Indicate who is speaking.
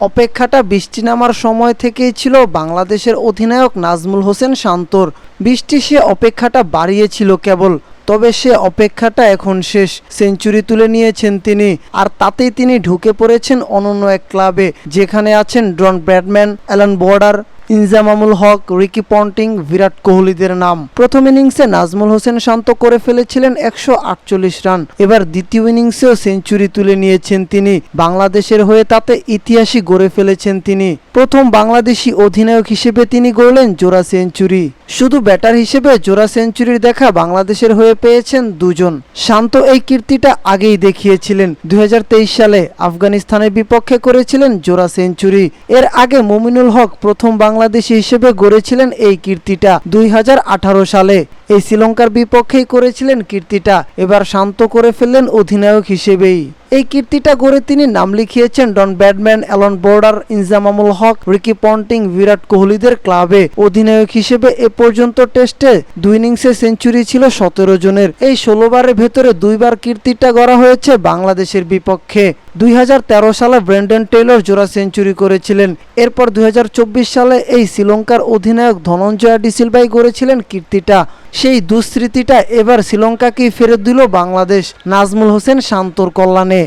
Speaker 1: অপেক্ষাটা বৃষ্টি নামার সময় থেকেই ছিল বাংলাদেশের অধিনায়ক নাজমুল হোসেন শান্তর। বৃষ্টি সে অপেক্ষাটা বাড়িয়েছিল কেবল, তবে সে অপেক্ষাটা এখন শেষ। সেঞ্চুরি তুলে নিয়েছেন তিনি, আর তাতেই তিনি ঢুকে পড়েছেন অনন্য এক ক্লাবে, যেখানে আছেন Don Bradman Allan Border. Inzamam-ul Haq, Ricky Ponting, Virat কোহলিদের নাম। প্রথম ইনিংসে নাজমুল হোসেন শান্ত করে ফেলেছিলেন একশো আটচল্লিশ রান। এবার দ্বিতীয় ইনিংসেও সেঞ্চুরি তুলে নিয়েছেন তিনি। বাংলাদেশের হয়ে তাতে ইতিহাসই গড়ে ফেলেছেন তিনি। প্রথম বাংলাদেশি অধিনায়ক হিসেবে তিনি গড়লেন জোড়া সেঞ্চুরি। শুধু ব্যাটার হিসেবে জোড়া সেঞ্চুরির দেখা বাংলাদেশের হয়ে পেয়েছেন দুজন। শান্ত এই কীর্তিটা আগেই দেখিয়েছিলেন। দু হাজার তেইশ সালে আফগানিস্তানের বিপক্ষে করেছিলেন জোড়া সেঞ্চুরি। এর আগে মমিনুল হক প্রথম বাংলাদেশি হিসেবে গড়েছিলেন এই কীর্তিটা দুই হাজার আঠারো সালে। এই শ্রীলঙ্কার বিপক্ষেই করেছিলেন কীর্তিটা, এবার শান্ত করে ফেললেন অধিনায়ক হিসেবেই। এই কীর্তিটা গড়ে তিনি নাম লিখিয়েছেন Don Bradman Allan Border Inzamamul Haq, Ricky Ponting, Virat কোহলিদের ক্লাবে। অধিনায়ক হিসেবে এ পর্যন্ত টেস্টে দুই ইনিংসে সেঞ্চুরি ছিল সতেরো জনের। এই ষোলো বারের ভেতরে দুইবার কীর্তিটা গড়া হয়েছে বাংলাদেশের বিপক্ষে। দুই হাজার তেরো সালে ব্রেন্ডন টেইলর জোড়া সেঞ্চুরি করেছিলেন। এরপর দুই হাজার চব্বিশ সালে এই শ্রীলঙ্কার অধিনায়ক ধনঞ্জয় ডিসিলভাই গড়েছিলেন কীর্তিটা। সেই দুঃস্মৃতিটা এবার শ্রীলঙ্কাকেই ফেরত দিল বাংলাদেশ নাজমুল হোসেন শান্তর কল্যাণে।